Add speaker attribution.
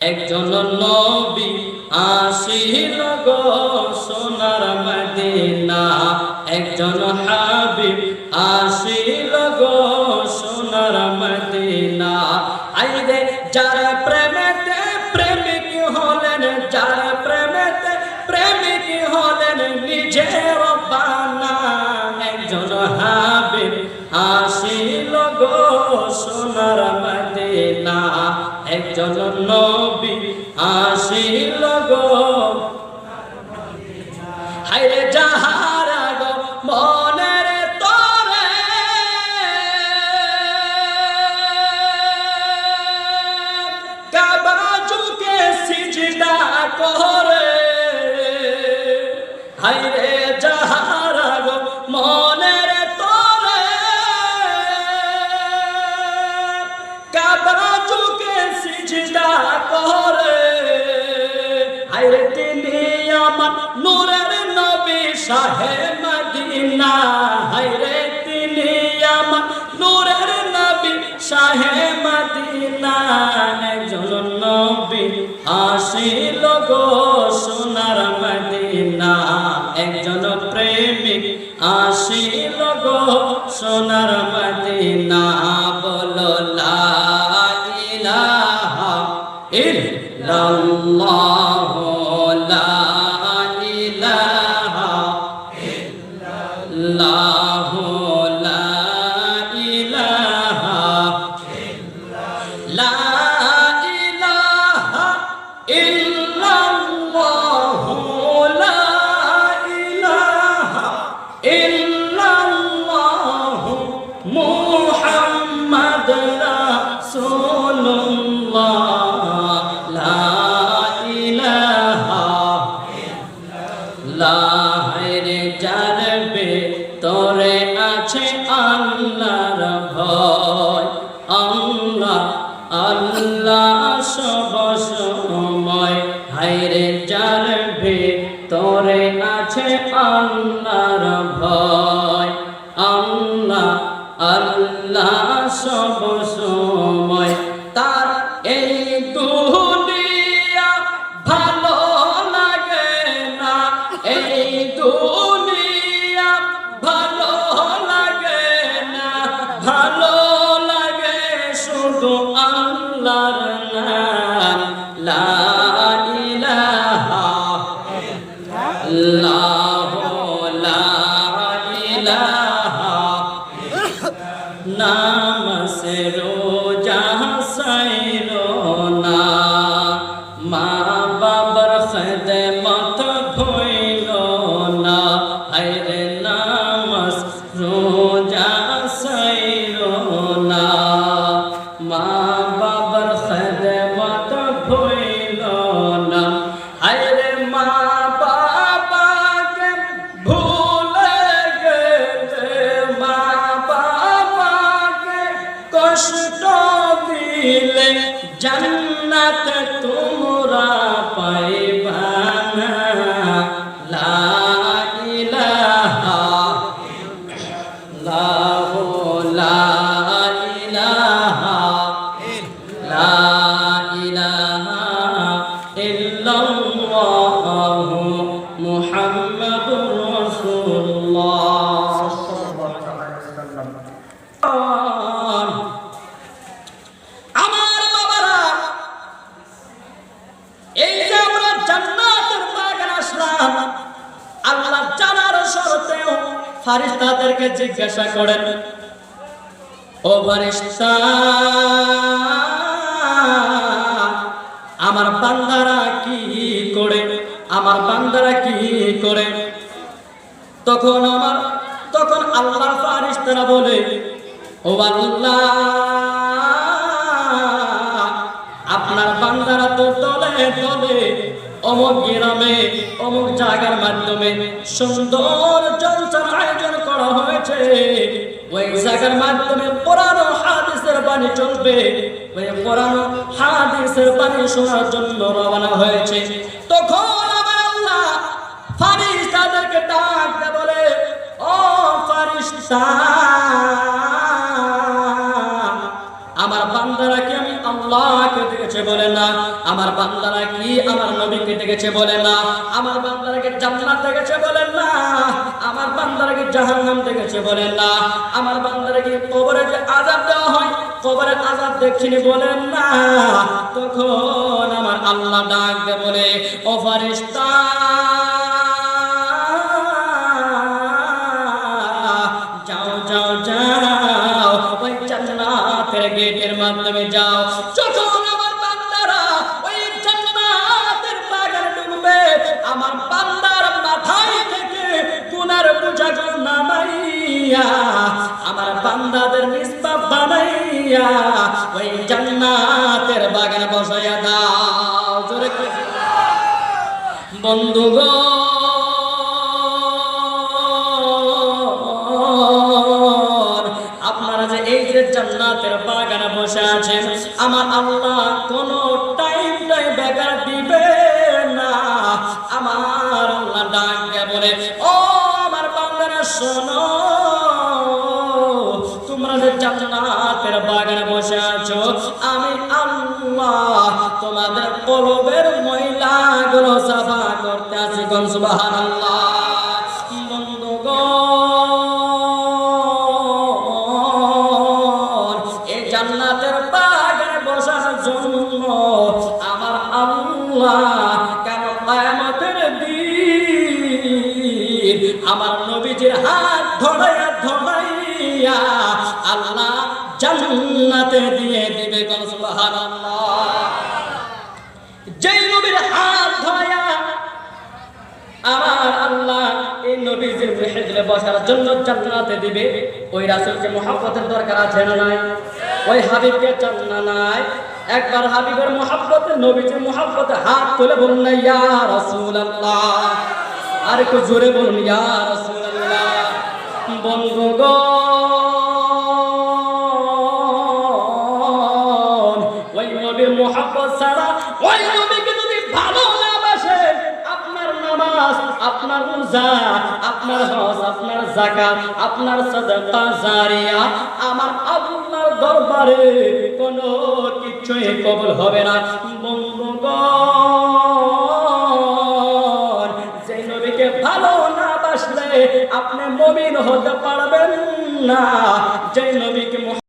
Speaker 1: একজন নবী আসিল গো একজন নবী আসিল গো। হাইরে যাহারা গো মনের তরে। কাবা ঝুঁকে সিজদা করে। হাইরে শাহে মদিনা হাইরে তিনি আমার নূরের নবী। শাহে মদিনা, একজন নবী। আসিল গো সোনার মদিনা, একজন প্রেমিক। আসিল গো সোনার মদিনা, বলো লা ইলাহা ইল্লাল্লাহ। ভয় আল্লাহ সব সময়। হাইরে জানবে তোরে আছে আল্লাহর ভয়। আল্লাহ আল্লাহ সব সময়। তার এই দুনিয়া ভালো ভালো লাগে না। ভালো নামাজ রোজা সাইর না। মা বাবার খেদমত ভইল না। হায়রে নাম রোজা সাইরো দিলে জান্নাত তোমরা পাইবা না। লা ইলাহা লাহ লা ফারিস্তাদেরকে জিজ্ঞাসা করেন, ও ফারিস্তা আমার বান্দারা কি করে? আমার বান্দারা কি করে? তখন আমার, তখন আল্লাহর ফারিস্তারা বলে, ও আল্লাহ, আপনার বান্দারা তো দলে দলে, অমুক গ্রামে, অমুক জায়গার মাধ্যমে সুন্দর করা হয়েছে ওই জায়গার মাধ্যমে ও হাদিসের বাণী চলবে। ওই ও হাদিসের বাণী শোনার জন্য রওনা হয়েছে। তখন আমার বান্দারা কি আমি আল্লাহ আল্লাহকে দেখেছে বলে না? আমার বান্দারা কি আমার নবীকে দেখেছে বলে না? আমার বান্দারাকে জান্নাত দেখেছে বলে না? আমার বান্দারাকে জাহান্নাম দেখেছে বলেন না, আমার বান্দারাকে কবরে যে আজাব দেওয়া হয়, কবরের আজাব দেখছিনি বলেন না। তখন আমার আল্লাহ ডাক বলে, ও ফারিস্তা জান্নাতের বাগানে বসাইয়া দাও। জোরে করে বন্ধুগণ আপনারা যে এই যে জান্নাতের বাগানে বসে আছেন, আমার আল্লাহ কোন টাইমটাই বেকার দিবে না। আমার আল্লাহ ডাক দিয়ে বলে, ও আমার বান্দারা, শোনো, তোমরা যে জান্নাতের বাগানে বসে আছো? আমি আল্লাহ তোমাদের কলবের ময়লাগুলো সাফা করতে আছি আমার আল্লাহ আমার নবীজির হাত ধরাইয়া ধরাইয়া আল্লাহ জান্নাতে দিয়ে দিবে কোন সুবহানাল্লাহ। যেই নবীর হাত ধরাইয়া আমার আল্লাহ এই নবীজির মেহেজলে বসার জন্য জান্নাতে দিবে, ওই রাসূলকে মহব্বতের দরকার আছে না নাই? ওই হাবিবকে চান নাই? একবার হাবিবের মহব্বতে নবীজির মহব্বতে হাত তুলে বলুন না, ইয়া রাসূলুল্লাহ। আর একটু জোরে বলুন, ইয়া রাসূলুল্লাহ। বন্ধুগণ আপনার রোজা, আপনার হজ, আপনার যাকাত, আপনার সাদাকা জারিয়া আমার আল্লাহর দরবারে কোনো কিছুই কবুল হবে না। বন্ধুগণ, যে নবীকে ভালো না বাসলে আপনি মমিন হতে পারবেন না। যে নবীকে